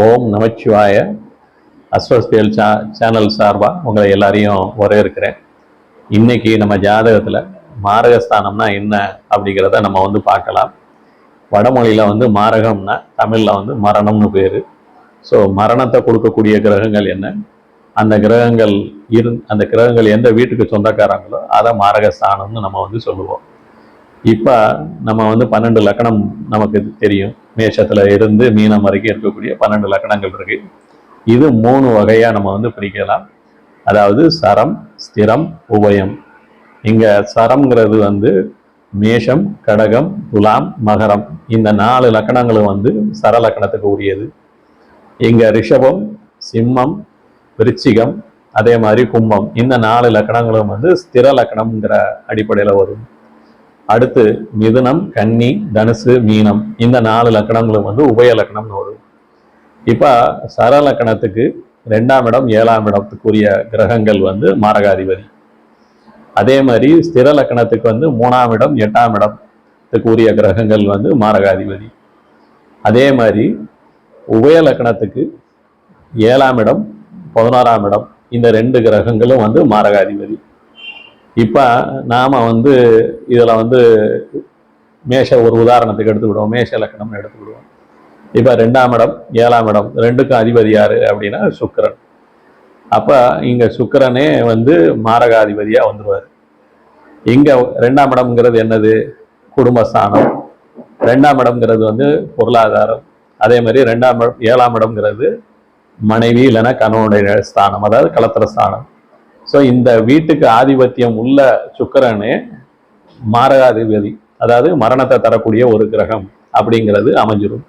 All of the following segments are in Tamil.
ஓம் நமச்சிவாய. அஸ்வஸ்தியல் சா சேனல் சார்பாக உங்களை எல்லாரையும் வரவேற்கிறேன். இன்னைக்கு நம்ம ஜாதகத்தில் மாரகஸ்தானம்னா என்ன அப்படிங்கிறத நம்ம வந்து பார்க்கலாம். வடமொழியில் வந்து மாரகம்னா தமிழில் வந்து மரணம்னு பேர். ஸோ மரணத்தை கொடுக்கக்கூடிய கிரகங்கள் என்ன? அந்த கிரகங்கள் இரு அந்த கிரகங்கள் எந்த வீட்டுக்கு சொந்தக்காரங்களோ அதை மாரகஸ்தானம்னு நம்ம வந்து சொல்லுவோம். இப்போ நம்ம வந்து பன்னெண்டு லக்கணம் நமக்கு தெரியும். மேஷத்தில் இருந்து மீனம் வரைக்கும் இருக்கக்கூடிய பன்னெண்டு லக்கணங்கள் இருக்கு. இது மூணு வகையாக நம்ம வந்து பிரிக்கலாம். அதாவது சரம் ஸ்திரம் உபயம். இங்கே சரம்ங்கிறது வந்து மேஷம் கடகம் துலாம் மகரம். இந்த நாலு லக்கணங்களும் வந்து சர லக்கணத்துக்கு உரியது. இங்கே ரிஷபம் சிம்மம் விருச்சிகம் அதே மாதிரி கும்பம். இந்த நாலு லக்கணங்களும் வந்து ஸ்திர லக்கணம்ங்கிற அடிப்படையில் வரும். அடுத்து மிதுனம் கன்னி தனுசு மீனம். இந்த நாலு லக்கணங்களும் வந்து உபய லக்கணம்னு வரும். இப்போ சர லக்கணத்துக்கு ரெண்டாம் இடம் ஏழாம் இடத்துக்குரிய கிரகங்கள் வந்து மாரகாதிபதி. அதே மாதிரி ஸ்திர லக்கணத்துக்கு வந்து மூணாம் இடம் எட்டாம் இடத்துக்கு உரிய கிரகங்கள் வந்து மாரகாதிபதி. அதே மாதிரி உபய லக்கணத்துக்கு ஏழாம் இடம் பதினோராம் இடம் இந்த ரெண்டு கிரகங்களும் வந்து மாரகாதிபதி. இப்போ நாம் வந்து இதில் வந்து மேஷ ஒரு உதாரணத்துக்கு எடுத்துக்கிடுவோம். மேஷ லக்கணம்னு எடுத்துக்கிடுவோம். இப்போ ரெண்டாம் இடம் ஏழாம் இடம் ரெண்டுக்கும் அதிபதி யார் அப்படின்னா சுக்கரன். அப்போ இங்கே சுக்கிரனே வந்து மாரகாதிபதியாக வந்துடுவார் இங்கே ரெண்டாம் இடம்ங்கிறது என்னது? குடும்பஸ்தானம். ரெண்டாம் இடம்ங்கிறது வந்து பொருளாதாரம். அதே மாதிரி ரெண்டாம் இடம் ஏழாம் இடம்ங்கிறது மனைவி இல்லைன்னா கணவனுடைய ஸ்தானம் அதாவது கலத்திர ஸ்தானம். ஸோ இந்த வீட்டுக்கு ஆதிபத்தியம் உள்ள சுக்கிரனே மாரகாதிபதி அதாவது மரணத்தை தரக்கூடிய ஒரு கிரகம் அப்படிங்கிறது அமைஞ்சிடும்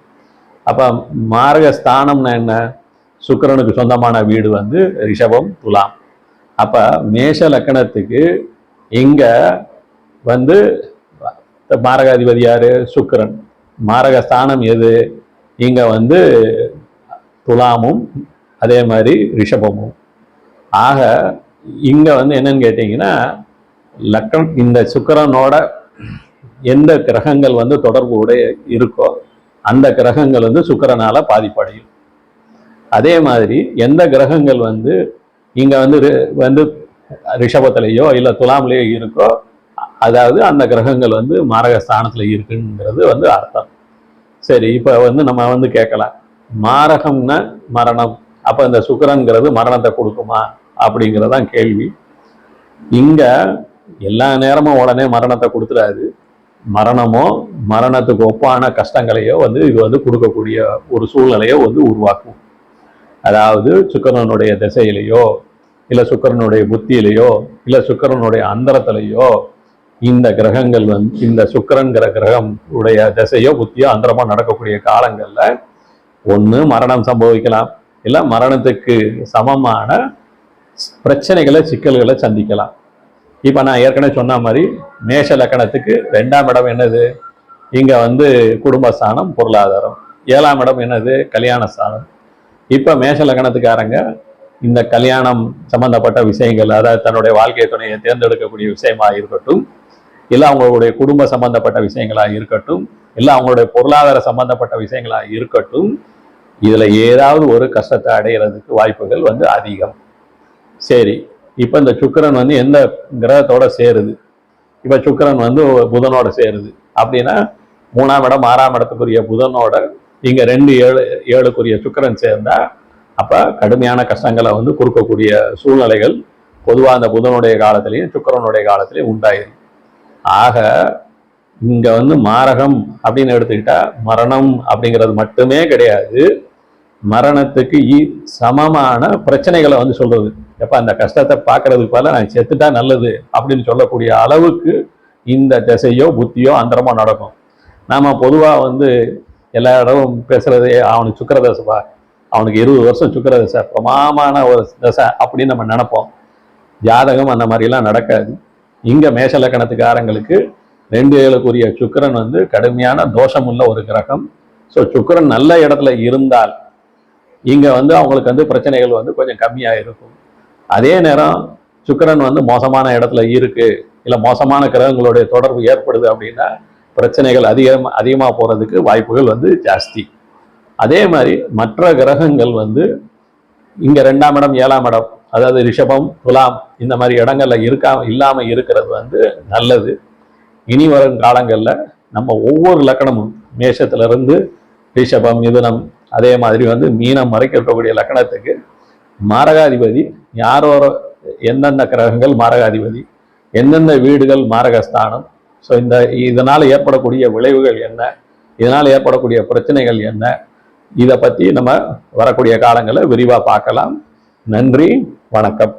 அப்போ மாரகஸ்தானம்னா என்ன? சுக்கிரனுக்கு சொந்தமான வீடு வந்து ரிஷபம் துலாம். அப்போ மேஷ லக்கணத்துக்கு இங்கே வந்து மாரகாதிபதி யார்? சுக்கரன். மாரக ஸ்தானம் எது? இங்கே வந்து துலாமும் அதே மாதிரி ரிஷபமும். ஆக இங்க வந்து என்னன்னு கேட்டீங்கன்னா லக்கணம் இந்த சுக்கிரனோட எந்த கிரகங்கள் வந்து தொடர்பு உடைய இருக்கோ அந்த கிரகங்கள் வந்து சுக்கரனால் பாதிப்படையும். அதே மாதிரி எந்த கிரகங்கள் வந்து இங்க வந்து ரி- வந்து ரிஷபத்திலேயோ இல்லை துலாம்லேயோ இருக்கோ அதாவது அந்த கிரகங்கள் வந்து மாரக ஸ்தானத்தில் இருக்குங்கிறது வந்து அர்த்தம். சரி இப்போ வந்து நம்ம வந்து கேட்கலாம். மாரகம்னா மரணம். அப்போ இந்த சுக்கரங்கிறது மரணத்தை கொடுக்குமா? அப்படிங்கிறதான் கேள்வி. இங்கே எல்லா நேரமும் உடனே மரணத்தை கொடுத்துடாது. மரணமோ மரணத்துக்கு ஒப்பான கஷ்டங்களையோ வந்து இது வந்து கொடுக்கக்கூடிய ஒரு சூழ்நிலையோ வந்து உருவாக்கும். அதாவது சுக்கரனுடைய திசையிலையோ இல்லை சுக்கிரனுடைய புத்தியிலையோ இல்லை சுக்கிரனுடைய அந்தரத்திலேயோ இந்த கிரகங்கள் வந்து இந்த சுக்கிரன்கிற கிரகம் உடைய திசையோ புத்தியோ அந்தரமாக நடக்கக்கூடிய காலங்களில் ஒன்று மரணம் சம்பவிக்கலாம். இல்லை மரணத்துக்கு சமமான பிரச்சனைகளை சிக்கல்களை சந்திக்கலாம். இப்போ நான் ஏற்கனவே சொன்ன மாதிரி மேஷ லக்கணத்துக்கு ரெண்டாம் இடம் என்னது? இங்கே வந்து குடும்பஸ்தானம் பொருளாதாரம். ஏழாம் இடம் என்னது? கல்யாண ஸ்தானம் இப்போ மேஷ லக்கணத்துக்காரங்க இந்த கல்யாணம் சம்பந்தப்பட்ட விஷயங்கள் அதாவது தன்னுடைய வாழ்க்கை துணையை தேர்ந்தெடுக்கக்கூடிய விஷயமாக இருக்கட்டும் இல்லை அவங்களுடைய குடும்ப சம்பந்தப்பட்ட விஷயங்களாக இருக்கட்டும் இல்லை அவங்களுடைய பொருளாதார சம்பந்தப்பட்ட விஷயங்களாக இருக்கட்டும் இதில் ஏதாவது ஒரு கஷ்டத்தை அடைகிறதுக்கு வாய்ப்புகள் வந்து அதிகம். சரி இப்போ இந்த சுக்கிரன் வந்து எந்த கிரகத்தோட சேருது? இப்போ சுக்கிரன் வந்து புதனோட சேருது. அப்படின்னா மூணாம் இடம் ஆறாம் இடத்துக்குரிய புதனோட இங்கே ரெண்டு ஏழு ஏழுக்குரிய சுக்கிரன் சேர்ந்தா அப்போ கடுமையான கஷ்டங்களை வந்து கொடுக்கக்கூடிய சூழ்நிலைகள் பொதுவாக அந்த புதனுடைய காலத்திலையும் சுக்கிரனுடைய காலத்திலையும் உண்டாயிரும். ஆக இங்கே வந்து மாரகம் அப்படின்னு எடுத்துக்கிட்டா மரணம் அப்படிங்கிறது மட்டுமே கிடையாது. மரணத்துக்கு ஈ- சமமான பிரச்சனைகளை வந்து சொல்கிறது எப்ப அந்த கஷ்டத்தை பார்க்கறதுக்கு பதிலாக நான் செத்துட்டா நல்லது அப்படின்னு சொல்லக்கூடிய அளவுக்கு இந்த திசையோ புத்தியோ அந்தரமோ நடக்கும். நாம பொதுவா வந்து எல்லா இடமும் பேசுறதே அவனுக்கு சுக்கரதசைப்பா அவனுக்கு இருபது வருஷம் சுக்கரதசை பிரமாமான ஒரு தசை அப்படின்னு நம்ம நினைப்போம். ஜாதகம் அந்த மாதிரிலாம் நடக்காது. இங்க மேஷலக்கணத்துக்காரங்களுக்கு ரெண்டு ஏழுக்குரிய சுக்கரன் வந்து கடுமையான தோஷமுள்ள ஒரு கிரகம். ஸோ சுக்கரன் நல்ல இடத்துல இருந்தால் இங்க வந்து அவங்களுக்கு வந்து பிரச்சனைகள் வந்து கொஞ்சம் கம்மியா இருக்கும் அதே நேரம் சுக்கிரன் வந்து மோசமான இடத்துல இருக்கு இல்லை மோசமான கிரகங்களுடைய தொடர்பு ஏற்படுது அப்படின்னா பிரச்சனைகள் அதிகம் அதிகமாக போகிறதுக்கு வாய்ப்புகள் வந்து ஜாஸ்தி. அதே மாதிரி மற்ற கிரகங்கள் வந்து இங்கே ரெண்டாம் இடம் ஏழாம் இடம் அதாவது ரிஷபம் துலாம் இந்த மாதிரி இடங்களில் இருக்கா இல்லாமல் இருக்கிறது வந்து நல்லது. இனி வரும் காலங்களில் நம்ம ஒவ்வொரு லக்கணமும் மேஷத்துலேருந்து ரிஷபம் மிதுனம் அதே மாதிரி வந்து மீனம் வரைக்கும் இருக்கக்கூடிய லக்கணத்துக்கு மாரகாதிபதி யாரோர எந்தெந்த கிரகங்கள் மாரகாதிபதி எந்தெந்த வீடுகள் மாரகஸ்தானம் ஸோ இந்த இதனால் ஏற்படக்கூடிய விளைவுகள் என்ன இதனால் ஏற்படக்கூடிய பிரச்சனைகள் என்ன இதை பற்றி நம்ம வரக்கூடிய காலங்களை விரிவாக பார்க்கலாம். நன்றி வணக்கம்.